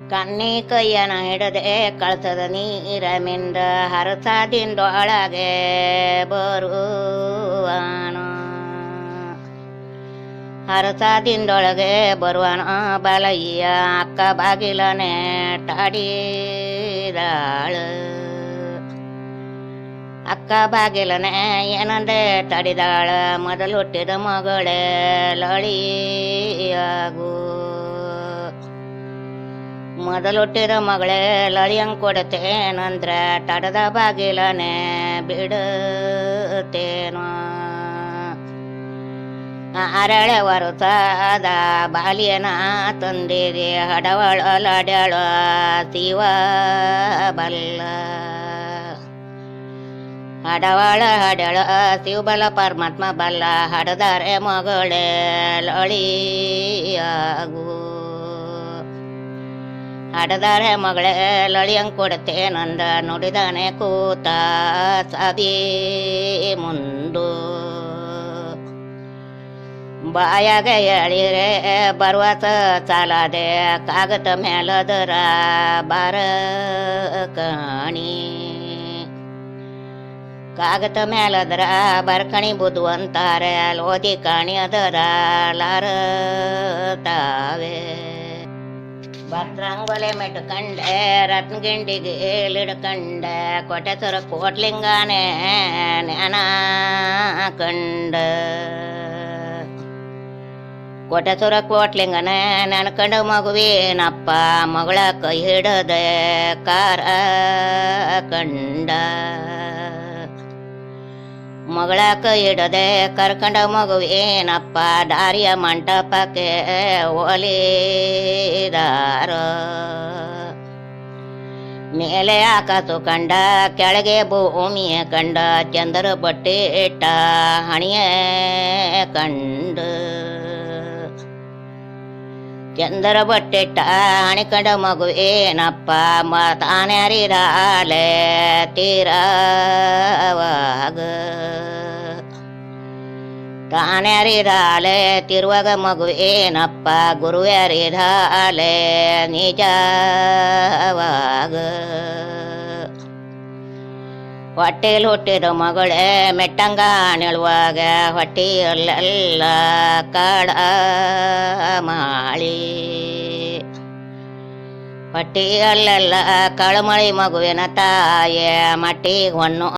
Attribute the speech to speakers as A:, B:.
A: ಕನ್ನಿ ಕೈಯನ ಹಿಡದೆ ಕಳಸದ ನೀರ ಮಿಂದ ಹರಸಾದಿಂದೊಳಗೆ ಬರುವನು. ಹರಸದಿಂದೊಳಗೆ ಬರುವನು, ಬಲಯ್ಯ ಅಕ್ಕ ಬಾಗಿಲನೆ ತಡಿದಾಳು. ಅಕ್ಕ ಬಾಗಿಲನೆ ಏನಂದೆ ತಡಿದಾಳ? ಮೊದಲು ಹುಟ್ಟಿದ ಮಗಳೇ, ಲಳಿಯಾಗು. ಮೊದಲುಟ್ಟಿದ ಮಗಳೇ ಲಳಿಯಂಗ್ ಕೊಡತೇನಂದ್ರ ತಡದ ಬಾಗಿಲನೆ ಬಿಡುತ್ತೇನೋ. ಅರಳೆ ವರುತಾದ ಬಾಲಿಯನ ತಂದಿದೆ, ಹಡವಳ ಲಡ್ಯಾಳ ಶಿವ ಬಲ್ಲ. ಹಡವಳ ಹಡಳ ಶಿವಬಲ ಪರಮಾತ್ಮ ಬಲ್ಲ, ಹಡದಾರೆ ಮಗಳೇ, ಲಳಿಯಾಗು. ಹಡದಾರೆ ಮಗಳೇ, ಲಳಿಯಂಗ್ ನಂದ ನುಡಿದಾನೆ ಕೂತ ಸದಿ ಮುಂದು. ಬಾಯಾಗ ಎಳಿರೆ ಬರುವತ ಚಾಲದೆ ಕಾಗದ ಮೇಲದರ ಬಾರ ಕಾಣಿ. ಕಾಗದ ಮೇಲದರ ಬರ್ಕಣಿ ಬುದು ಅಂತಾರೆ ಓದಿ ಕಾಣಿ ಅದರ ಲಾರ ತಾವೇ. ಭದ್ರಂಗೊಲೆ ಮೆಟ್ಕಂಡೆ ರತ್ನಗಿಂಡಿಗೆ ಏಳಿಡ್ಕಂಡೆ ಕೊಟೆಸರ ಕೋಟ್ಲಿಂಗಾನೆ ಜ್ಞಾನ ಕಂಡ ಕೊಟೆಸರ ಕೋಟ್ಲಿಂಗನೆ ನೆನ್ಕಂಡ ಮಗುವೇನಪ್ಪ ಮಗಳ ಕೈ ಹಿಡದೆ ಕಾರ ಕಂಡ ಮಗಳ ಇಡದೆ ಕರ್ಕಂಡ ಮಗು ಏನಪ್ಪ ದಾರಿಯ ಮಂಟಪಕ್ಕೆ ಒಲಿದಾರ? ಮೇಲೆ ಆಕಾಸು ಕಂಡ, ಕೆಳಗೆ ಭೂಮಿಯ ಕಂಡ, ಚಂದ್ರ ಬಟ್ಟೆ ಇಟ್ಟ ಹಣಿಯ ಕಂಡ. ಚಂದ್ರ ಬಟ್ಟೆಟ್ಟ ಏನಪ್ಪ ಮಗುವೇನಪ್ಪ ಅರಿದಾಲೆ ತೀರವಾಗ? ತಾನ್ಯಾರಿರಾಲೆ ತಿರುವಾಗ ಮಗುವೇನಪ್ಪ ಗುರುವ್ಯಾರಿರಾಲೆ ನಿಜವಾಗ ಹೊಟ್ಟೆಲ್ ಹುಟ್ಟಿದ ಮಗಳೇ ಮೆಟ್ಟಂಗ ನಿಳುವಾಗ ಹೊಟ್ಟೆಯಲ್ಲೆಲ್ಲ ಕಾಡ ಮಾಳಿ ಹೊಟ್ಟೆಯಲ್ಲೆಲ್ಲ ಕಳಮಳಿ ಮಗುವಿನ ತಾಯ ಮಟ್ಟಿ ಹೊನ್ನು